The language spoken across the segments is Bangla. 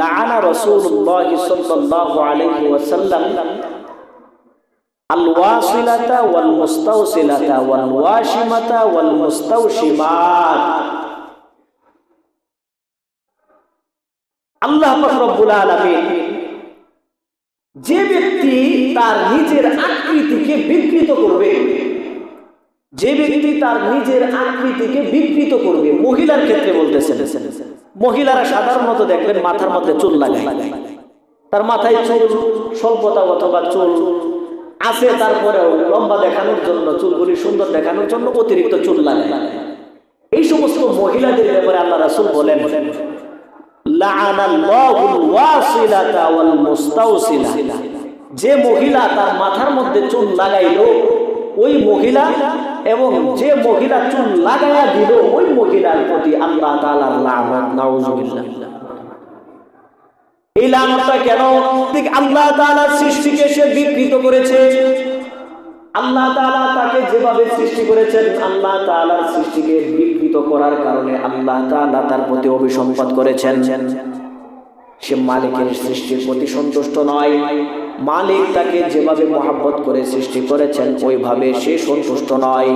লাআনা রাসূলুল্লাহ সাল্লাল্লাহু আলাইহি ওয়াসাল্লাম আল ওয়াসিলাতা ওয়াল মুস্তাওসিলাতা ওয়াল ওয়াশিমাতা ওয়াল মুস্তাওশিমাত আল্লাহ পাক রব্বুল আলামিন যে ব্যক্তি তার নিজের আকৃতিকে বিকৃত করবে, যে ব্যক্তি তার নিজের আকৃতিকে বিকৃত করবে, মহিলার ক্ষেত্রে বলতেছেন। মহিলারা সাধারণত দেখবেন মাথার মধ্যে চুল লাগায়। তার মাথায় চুল, স্বল্পতা অথবা চুল আছে, তারপরেও লম্বা দেখানোর জন্য, চুলগুলি সুন্দর দেখানোর জন্য অতিরিক্ত চুল লাগায়। এই সমস্ত মহিলাদের ব্যাপারে আল্লাহ রাসূল বলেন যে মহিলা তার মাথার মধ্যে চুল লাগাইলো, ওই মহিলা এবং যে মহিলা চুল লাগাইয়া দিল, ওই আল্লাহ এই লানতটা কেন? আল্লাহ সৃষ্টিকে সে বিকৃত করেছে। আল্লাহ তাকে যেভাবে সৃষ্টি করেছেন, আল্লাহ সৃষ্টিকে বিকৃত করার কারণে আল্লাহ তার প্রতি অভিসম্পাদ করেছেন। সে মালিকের সৃষ্টির প্রতি সন্তুষ্ট নয়। মালিক তাকে যেভাবে মহাব্বত করে সৃষ্টি করেছেন, ওইভাবে সে সন্তুষ্ট নয়।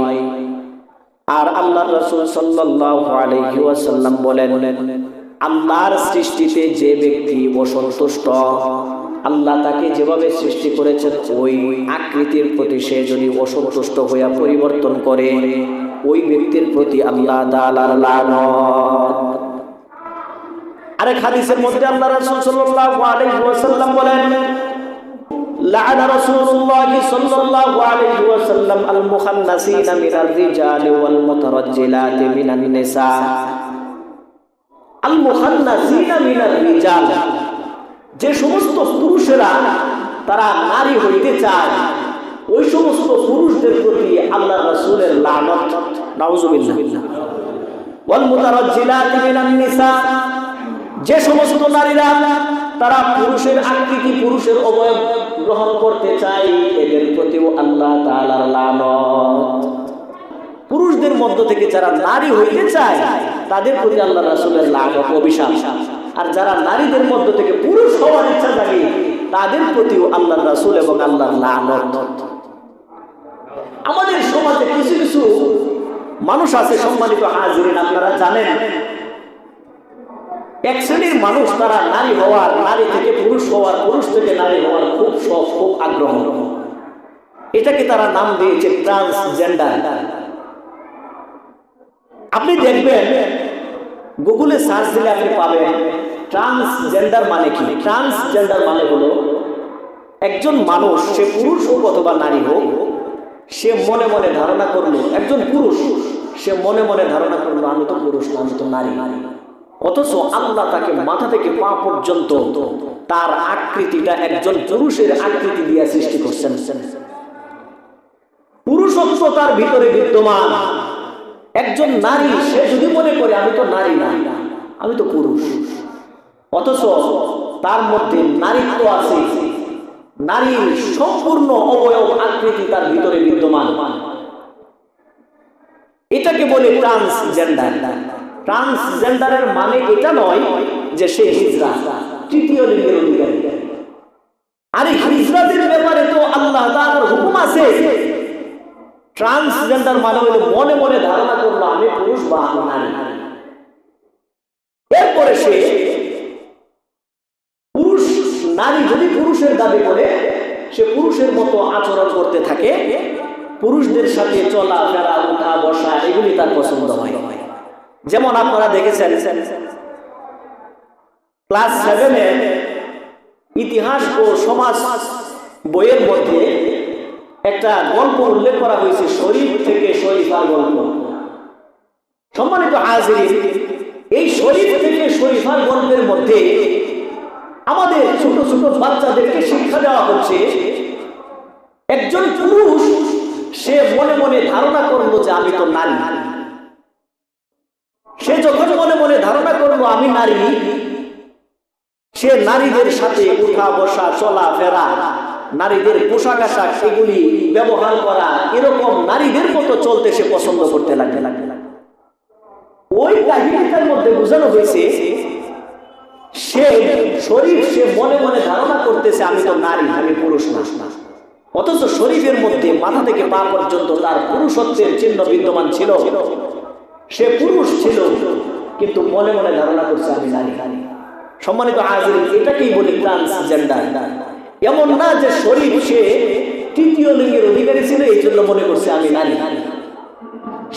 আল্লাহ রসুল ওয়াসাল্লাম বলেন, আল্লাহর সৃষ্টিতে যে ব্যক্তি অসন্তুষ্ট, আল্লাহ তাকে যেভাবে সৃষ্টি করেছেন, ওই আকৃতির প্রতি সে যদি অসন্তুষ্ট হইয়া পরিবর্তন করে, ওই ব্যক্তির প্রতি আল্লাহ তাআলার লানত। আরেক হাদিসের মধ্যে আল্লাহ রাসূল সাল্লাল্লাহু আলাইহি ওয়াসাল্লাম বলেন لعن رسول الله صلى الله عليه وسلم المخنثين من الرجال والمترجلات من النساء المخنثين من الرجال যে সমস্ত পুরুষেরা তারা নারী হইতে চায় ওই সমস্ত পুরুষদের প্রতি আল্লাহ রাসূলের লানত নাউজুবিল্লাহ ওয়াল মুতারাজ্জিলাতি মিনান নিসা যে সমস্ত নারীরা তারা পুরুষের আকৃতি, পুরুষের অবয়ব গ্রহণ করতে চায়, এদের প্রতিও আল্লাহ পুরুষদের মধ্য থেকে যারা নারী হইতে চায়, তাদের প্রতি আল্লাহ রাসূলের লানত অভিশাপ। আর যারা নারীদের মধ্য থেকে পুরুষ হওয়ার ইচ্ছা থাকে তাদের প্রতিও আল্লাহ রাসুল এবং আল্লাহর লানত। আমাদের সমাজে কিছু কিছু মানুষ আছে সম্মানিত হাজিরিন, আপনারা জানেন এক শ্রেণির মানুষ তারা নারী হওয়ার, নারী থেকে পুরুষ হওয়ার, পুরুষ থেকে নারী হওয়ার খুব শখ, খুব আগ্রহ। এটাকে তারা নাম দিয়েছে ট্রান্সজেন্ডার আপনি দেখবেন, গুগলে সার্চ দিলে আপনি পাবেন ট্রান্সজেন্ডার মানে কি? ট্রান্সজেন্ডার মানে হলো একজন মানুষ, সে পুরুষ হোক অথবা নারী হোক, সে মনে মনে ধারণা করল, একজন পুরুষ, সে মনে মনে ধারণা করল, আমি তো পুরুষ আমি তো নারী। অথচ আল্লাহ তাকে মাথা থেকে পা পর্যন্ত তার আকৃতিটা একজন পুরুষের আকৃতি দিয়ে সৃষ্টি করছেন। পুরুষত্ব তার ভিতরে বিদ্যমান। একজন নারী, সে যদি মনে করে, আমি তো নারী না, আমি তো পুরুষ। অথচ তার মধ্যে নারীত্ব আছে। নারীর সম্পূর্ণ অবয়ব আকৃতি তার ভিতরে বিদ্যমান। এটাকে বলে ট্রান্সজেন্ডার। ট্রান্সজেন্ডারের মানে এটা নয় যে সে হিজরা, তৃতীয় লিঙ্গের অধিকারী। আরে হিজরাদের ব্যাপারে তো আল্লাহ তাআলার হুকুম আছে। ট্রান্সজেন্ডার মানে হলো মনে মনে ধারণা করল, আমি পুরুষ বা আমি নারী। এরপরে সে পুরুষ, নারী যদি পুরুষের দাবি করে, সে পুরুষের মতো আচরণ করতে থাকে, পুরুষদের সাথে চলা ফেরা উঠা বসা এগুলি তার পছন্দ হয়। যেমন আপনারা দেখেছেন, ক্লাস সেভেনে ইতিহাস ও সমাজ বইয়ের মধ্যে একটা গল্প উল্লেখ করা হয়েছে, শরীফ থেকে শরীফার গল্প। সম্মানিত হাজির এই শরীফ থেকে শরীফার গল্পের মধ্যে আমাদের ছোট ছোট বাচ্চাদেরকে শিক্ষা দেওয়া হচ্ছে, একজন পুরুষ সে মনে মনে ধারণা করল যে আমি তো নারী। সে যখন মনে মনে ধারণা করল আমি নারী, সে নারীদের সাথে উঠা বসা, চলা ফেরা, নারীদের পোশাক আশাক এগুলি ব্যবহার করা, এরকম নারীদের মতো চলতে সে পছন্দ করতে লাগে। লাগে ওই কাহিনীটার মধ্যে বোঝানো হয়েছে, সে শরীফ সে মনে মনে ধারণা করতেছে, আমি তো নারী, আমি পুরুষ না। অথচ শরীফের মধ্যে মাথা থেকে পা পর্যন্ত তার পুরুষত্বের চিহ্ন বিদ্যমান ছিল। সে পুরুষ ছিল, কিন্তু মনে মনে ধারণা করছে, আমি নারী। সম্মানিত হাজির এটাকেই বলি ট্রান্সজেন্ডার এমন না যে শরীর সে তৃতীয় লিঙ্গের অধিকারী ছিল, এই জন্য মনে করছে, আমি নারী।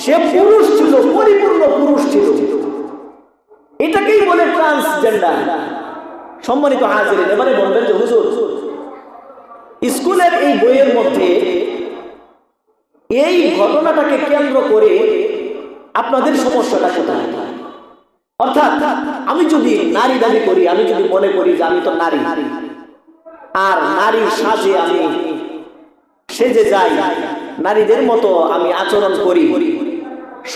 সে পুরুষ ছিল, পরিপূর্ণ পুরুষ ছিল। এটাকেই বলে ট্রান্সজেন্ডার সম্মানিত হাজির এবারে বলবেন যে, হুজুর, স্কুলের এই বইয়ের মধ্যে এই ঘটনাটাকে কেন্দ্র করে আপনাদের সমস্যাটা কোথায়? অর্থাৎ, আমি যদি নারী দাবি করি, আমি যদি মনে করি যে আমি তো নারী, আর নারী সাজে আমি সেজে যাই, নারীদের মতো আমি আচরণ করি,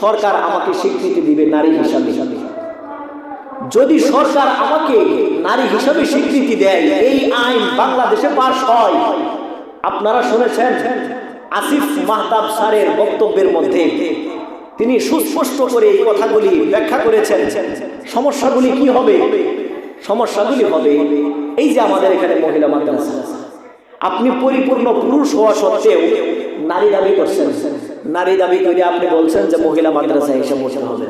সরকার আমাকে স্বীকৃতি দিবে নারী হিসাবে। যদি সরকার আমাকে নারী হিসাবে স্বীকৃতি দেয়, এই আইন বাংলাদেশে পাশ হয়। আপনারা শুনেছেন আসিফ মাহতাব স্যারের বক্তব্যের মধ্যে তিনি সুস্পষ্ট করে এই কথাগুলি ব্যাখ্যা করেছেন। সমস্যাগুলি কি হবে? সমস্যাগুলি হবে এই যে আমাদের এখানে মহিলা মাদ্রাসা। আপনি পরিপূর্ণ পুরুষ হওয়া সত্ত্বেও নারী দাবি করছেন। নারী দাবি করে আপনি বলছেন যে মহিলা মাদ্রাসায় এসে বসে হবে।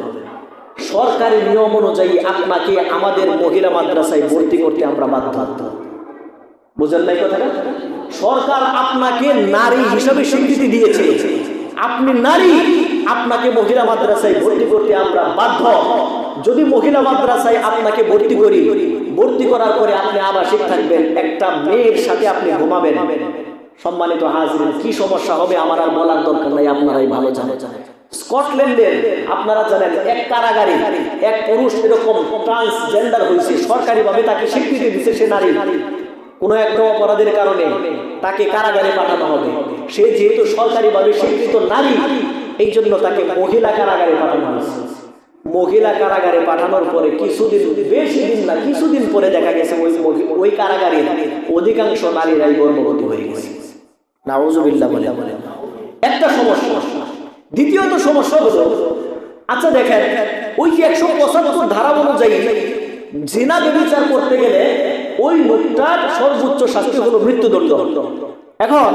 সরকারি নিয়ম অনুযায়ী আপনাকে আমাদের মহিলা মাদ্রাসায় ভর্তি করতে আমরা বাধ্য। বুঝেন নাই কথাটা? সরকার আপনাকে নারী হিসাবে স্বীকৃতি দিয়েছে। আপনি নারী আপনাকে মহিলা মাদ্রাসায় ভর্তি করতে আমরা বাধ্য। যদি মহিলা মাদ্রাসায় আপনাকে ভর্তি করি, ভর্তি করার পরে আপনি আবাসিক থাকবেন, একটা মেয়ের সাথে আপনি ঘুমাবেন। সম্মানিত হাজির কি সমস্যা হবে আমার আর বলার দরকার নাই, আপনারাই ভালো জানেন। স্কটল্যান্ডের, আপনারা জানেন, এক কারাগারে এক পুরুষ এরকম ট্রান্সজেন্ডার হয়েছে, সরকারিভাবে তাকে স্বীকৃতি দিচ্ছে সে নারী। কোনো একটা অপরাধের কারণে তাকে কারাগারে পাঠানো হবে। সে যেহেতু সরকারিভাবে স্বীকৃত নারী এই জন্য তাকে মহিলা কারাগারে পাঠানো হয়েছে। মহিলা কারাগারে পাঠানোর পরে কিছুদিন, বেশি দিন না, কিছুদিন পরে দেখা গেছে ওই ওই কারাগারে অধিকাংশ নারীরাই গর্ভবতী হয়ে গেছে। নাউজুবিল্লাহ বলে। বলে একটা সমস্যা। দ্বিতীয়ত সমস্যা হলো আচ্ছা দেখেন, ওই যে একশো পঁচাত্তর ধারা অনুযায়ী জিনা বিচার করতে গেলে ওই লোকটার সর্বোচ্চ শাস্তি হলো মৃত্যুদণ্ড। এখন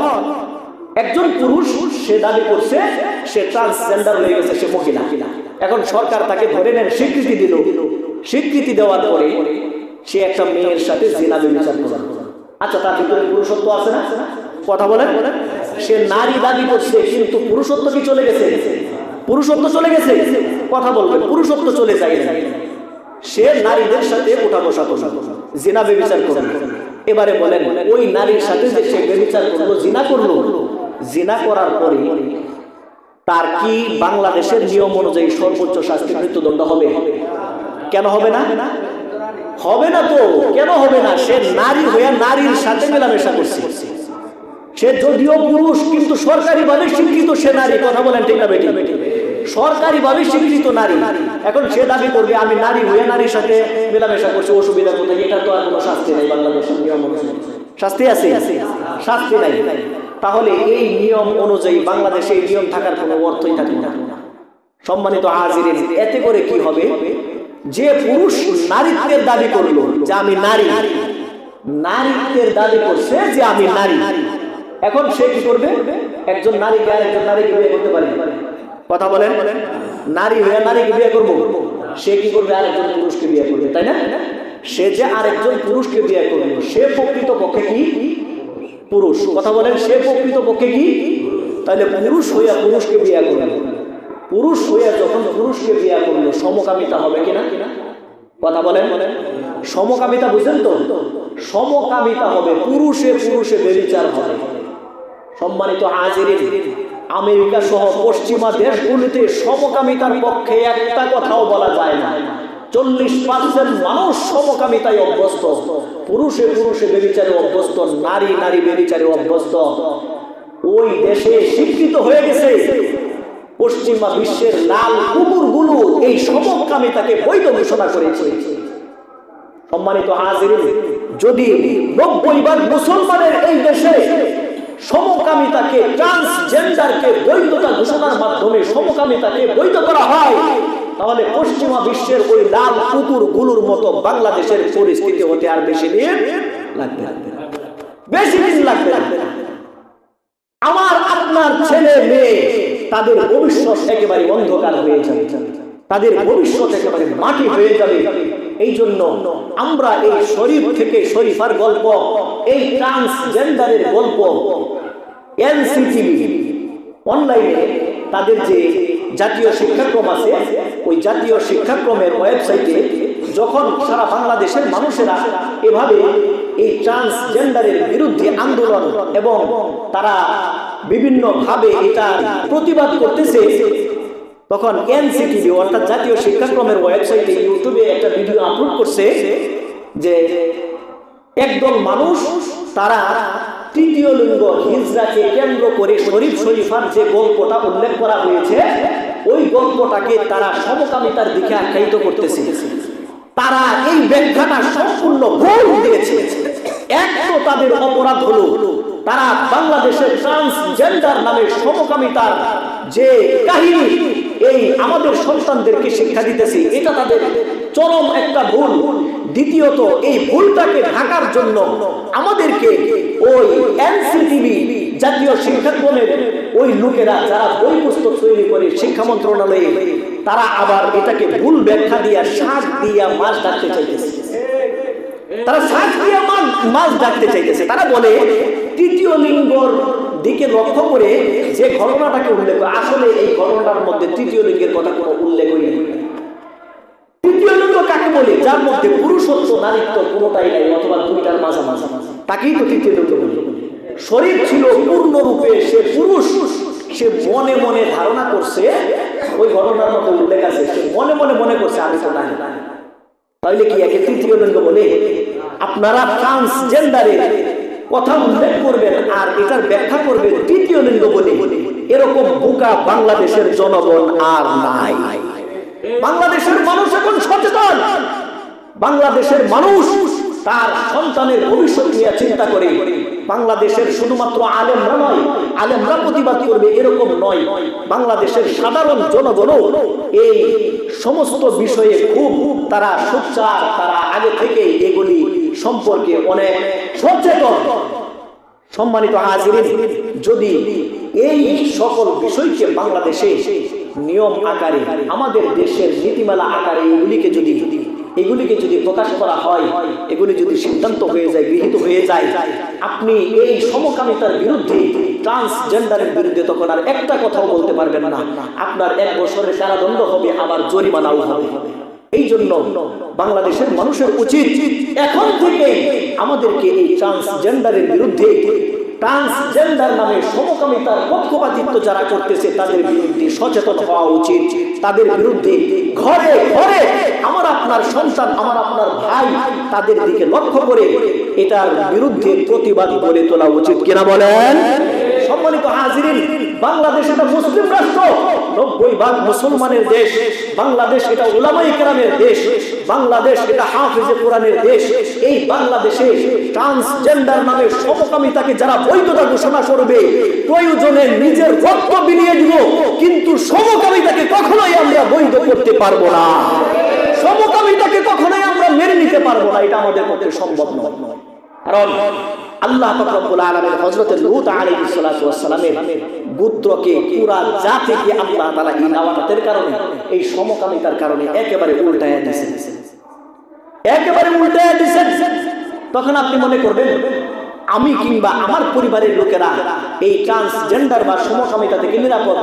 একজন পুরুষ সে দাবি করছে, সে ট্রান্সজেন্ডার হয়ে গেছে, সে মহিলা। এখন সরকার তাকে ধরে নেন, স্বীকৃতি দিল। স্বীকৃতি দেওয়ার পরে সে একটা মেয়ের সাথে জিনা বিচার করল। আচ্ছা তার ভিতরে পুরুষত্ব আছে না? কথা বলেন। সে নারী দাবি করছে, কিন্তু পুরুষত্ব কি চলে গেছে? পুরুষত্ব চলে গেছে? কথা বলবে পুরুষত্ব চলে যায় সে নারীদের সাথে উঠা বসা করল, জিনা বেবিচার করল। এবারে বলেন, ওই নারীর সাথে যে সে করল, জিনা করল জিনা করার পরে তার কি বাংলাদেশের নিয়ম অনুযায়ী সর্বোচ্চ শাস্তি মৃত্যুদণ্ড হবে? কেন হবে না? হবে না তো। কেন হবে না? সে নারী হয়ে নারীর সাথে মেলামেশা করছে। সে যদিও পুরুষ, কিন্তু সরকারি ভাবে স্বীকৃত সে নারী। কথা বলেন ঠিক না বেটি? সরকারি ভাবে স্বীকৃত নারী। এখন সে দাবি করবে, আমি নারী হয়ে নারীর সাথে মেলামেশা করছি, অসুবিধা কোথায়? এটা তো আর কোনো শাস্তি নেই বাংলাদেশের নিয়ম অনুযায়ী। শাস্তি আছে? শাস্তি নাই। তাহলে এই নিয়ম অনুযায়ী বাংলাদেশে এই নিয়ম থাকার কোনো অর্থই থাকে না। সম্মানিত হাজিরিন, এতে করে কি হবে? যে পুরুষ নারীত্বের দাবি করল যে আমি নারী, নারীত্বের দাবি করছে যে আমি নারী। এখন সে কি করবে? একজন নারীকে আরেকজন নারীকে বিয়ে করতে পারে। কথা বলেন, নারী হয়ে নারীকে বিয়ে করব। সে কি করবে? আরেকজন পুরুষকে বিয়ে করবে, তাই না? সে যে আরেকজন পুরুষকে বিয়ে করবে সে প্রকৃত পক্ষে কি? পুরুষ। কথা বলেন, সে প্রকৃত পক্ষে কি? তাহলে পুরুষ হইয়া পুরুষকে বিয়ে করবে পুরুষ হইয়া যখন পুরুষকে বিয়ে করল, সমকামিতা হবে কিনা? কথা বলেন। সমকামিতা বুঝেন তো? সমকামিতা হবে, পুরুষে পুরুষে বেবিচার হবে। সম্মানিত হাজিরিন, আমেরিকা সহ পশ্চিমা দেশগুলিতে সমকামিতার পক্ষে একটা কথাও বলা যায় না। চল্লিশ পার্সেন্ট মানুষ সমকামিতায় অভ্যস্ত। পুরুষে পুরুষে বেবিচারে অভ্যস্ত, নারী নারী বেবিচারে অভ্যস্ত। ওই দেশে স্বীকৃত হয়ে গেছে। পশ্চিমা বিশ্বের লাল কুকুরগুলো এই সমকামিতাকে বৈধ ঘোষণা করেছে। সম্মানিত হাজির যদি নব্বই ভাগ মুসলমানের এই দেশে সমকামিতাকে ট্রান্সজেন্ডারকে বৈধতা ঘোষণার মাধ্যমে সমকামিতাকে বৈধ করা হয় তাহলে পশ্চিমা বিশ্বের ওই লাল কুকুরগুলোর মতো বাংলাদেশের পরিস্থিতি হতে আর বেশি দিন লাগবে বেশি দিন লাগবে আমার আপনার ছেলে মেয়ে, তাদের ভবিষ্যৎ একেবারে অন্ধকার হয়ে যাবে। তাদের ভবিষ্যৎ একেবারে মাটি হয়ে যাবে। এই জন্য আমরা এই শরীফ থেকে শরীফার গল্প, এই ট্রান্সজেন্ডারের গল্প, এনসিটিভি, অনলাইনে তাদের যে জাতীয় শিক্ষাক্রম আছে ওই জাতীয় শিক্ষাক্রমের ওয়েবসাইটে যখন সারা বাংলাদেশের মানুষেরা এভাবে এই ট্রান্সজেন্ডারের বিরুদ্ধে আন্দোলন এবং তারা বিভিন্নভাবে এটা প্রতিবাদ করতেছে, তখন এনসিটিভি অর্থাৎ জাতীয় শিক্ষাক্রমের ওয়েবসাইটে ইউটিউবে একটা ভিডিও আপলোড করছে যে একদল মানুষ তারা তৃতীয় লিঙ্গ হিজরাকে কেন্দ্র করে শরীফ শরীফার যে গল্পটা উল্লেখ করা হয়েছে গল্পটাকে তারা সমকামিতার দিকে আখ্যায়িত করতেছে। তারা এই ব্যাখ্যাটা সম্পূর্ণ ভুল দিয়েছে। এক তো তাদের অপরাধ হলো, তারা বাংলাদেশের ট্রান্সজেন্ডার নামে সমকামিতার যে কাহিনী, এই আমাদের সন্তানদেরকে শিক্ষা দিতেছে, এটা তাদের চরম একটা ভুল। দ্বিতীয়ত, এই ভুলটাকে ঢাকার জন্য আমাদেরকে ওই এনসিটিভি জাতীয় শিক্ষাক্রমের ওই লোকেরা যারা বই পুস্তক তৈরি করে শিক্ষা মন্ত্রণালয়ে, তারা আবার এটাকে ভুল ব্যাখ্যা দিয়া শাক দিয়া মাছ ডাকতে চাইতেছে। তারা শাক দিয়া মাছ মাছ ডাকতে চাইতেছে। তারা বলে, তৃতীয় লিঙ্গর দিকে লক্ষ্য করে যে ঘটনাটাকে উল্লেখ করে আসলে এই ঘটনাটার মধ্যে তৃতীয় লিঙ্গের কথা কোনো উল্লেখ নেই। তৃতীয় লিঙ্গ কাকে বলে? যার মধ্যে পুরুষত্ব, নারীত্ব কোনোটাই নাই, অথবা দুইটার মাঝামাঝি। তাকেই তো তৃতীয় লিঙ্গ বলে। শরীর ছিল পূর্ণরূপে সে পুরুষ, সে মনে মনে ধারণা করছে, ওই ঘটনার মধ্যে উল্লেখ আছে মনে মনে মনে করছে, আমি তো নাই তাহলে কি একে তৃতীয় লিঙ্গ বলে? আপনারা ট্রান্সজেন্ডারের কথা উল্লেখ করবেন আর এটার ব্যাখ্যা করবেন তৃতীয় লিঙ্গ বলে। এরকম বোকা বাংলাদেশের জনগণ আর নাই। বাংলাদেশের মানুষ এখন সচেতন। বাংলাদেশের মানুষ তার সন্তানের ভবিষ্যৎ নিয়ে চিন্তা করে। বাংলাদেশের শুধুমাত্র আলেমরা নয়, আলেমরা প্রতিবাদ করবে এরকম নয়। বাংলাদেশের সাধারণ জনগণও এই সমস্ত বিষয়ে খুব তারা সোচ্চার, তারা আগে থেকে এগুলি সম্পর্কে অনেক সচেতন। সম্মানিত হাজিরিন, যদি এই সকল বিষয়কে বাংলাদেশে নিয়ম আকারে, আমাদের দেশের নীতিমালা আকারে এগুলিকে যদি এগুলিকে যদি প্রকাশ করা হয়, এগুলি যদি সিদ্ধান্ত হয়ে যায়, গৃহীত হয়ে যায়, আপনি এই সমকামিতার বিরুদ্ধে ট্রান্সজেন্ডারের বিরুদ্ধে তখন আর একটা কথাও বলতে পারবেন না। আপনার এক বছরের কারাদণ্ড হবে আবার জরিমানাও হবে। এই জন্য বাংলাদেশের মানুষের উচিত এখন থেকে আমাদেরকে এই ট্রান্সজেন্ডারের বিরুদ্ধে ট্রান্সজেন্ডার নামে সমকামিতার পক্ষপাতিত্ব যারা করতেছে, তাদের বিরুদ্ধে সচেতন হওয়া উচিত। তাদের বিরুদ্ধে ঘরে ঘরে আমার আপনার সন্তান, আমার আপনার ভাই তাদের দিকে লক্ষ্য করে এটার বিরুদ্ধে প্রতিবাদ গড়ে তোলা উচিত কিনা বলেন? সম্মানিত হাজিরিন বাংলাদেশ এটা মুসলিম রাষ্ট্র। নব্বই ভাগ মুসলমানের দেশ। বাংলাদেশ এটা উলামাই কেরামের দেশ। বাংলাদেশ এটা হাফিজে কোরআনের দেশ। এই বাংলাদেশে ট্রান্সজেন্ডার নামে সমকামিতাকে যারা বৈধতা ঘোষণা করবে, প্রয়োজনে নিজের রক্ত বিলিয়ে দিব। কিন্তু সমকামিতাকে কখনোই আমরা বৈধ করতে পারব না। সমকামিতাকে কখনোই আমরা মেনে নিতে পারব না। এটা আমাদের পক্ষে সম্ভব নয়। কারণ আল্লাহ রব্বুল আলামিন হযরত লূত আলাইহিস সালাতু ওয়াস সালামের গোত্রকে, পুরা জাতিকে আল্লাহ তালা এই দাওয়াতের কারণে, এই সমকামিতার কারণে একেবারে উল্টায় দিয়েছেন। একেবারে উল্টায় দিয়েছেন। তখন আপনি মনে করবেন, আমি কিংবা আমার পরিবারের লোকেরা এই ট্রান্সজেন্ডার বা সমকামিতা থেকে নিরাপদ,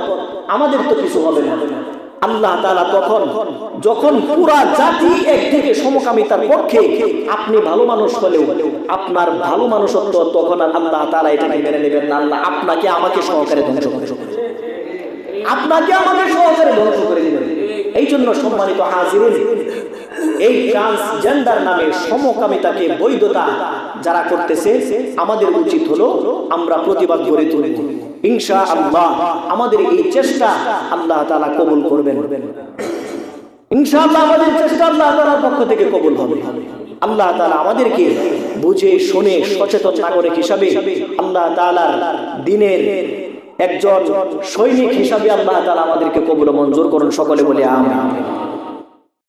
আমাদের তো কিছু হবে না। আল্লাহ তাআলা তখন, যখন পুরা জাতি একদিকে সমকামিতার পক্ষে আপনি ভালো মানুষ হলেও, আপনার ভালো মানুষত্ব তখন আর আল্লাহ তাআলা এটাকে মেনে নেবেন না। আল্লাহ আপনাকে আমাকে সহকারে ধ্বংস করে আপনাকে আমাকে সহকারে ধ্বংস করে দিবেন। এই জন্য সম্মানিত হাজিরিন, এই ট্রান্সজেন্ডার নামে সমকামিতাকে বৈধতা যারা করতেছে, আমাদের উচিত হলো আমরা প্রতিবাদ করে তুলব। ইনশা আল্লাহ। আমাদের এই চেষ্টা আল্লাহ তাআলা কবুল করবেন। ইনশাআল্লাহ আমাদের চেষ্টা আল্লাহ তাআলার পক্ষ থেকে কবুল হবে। আল্লাহ তাআলা আমাদেরকে বুঝে, শুনে, সচেতন নাগরিক হিসাবে আল্লাহ তাআলার দিনের একজন সৈনিক হিসাবে আল্লাহ তালা আমাদেরকে কবুল মঞ্জুর করুন। সকলে বলে আমিন।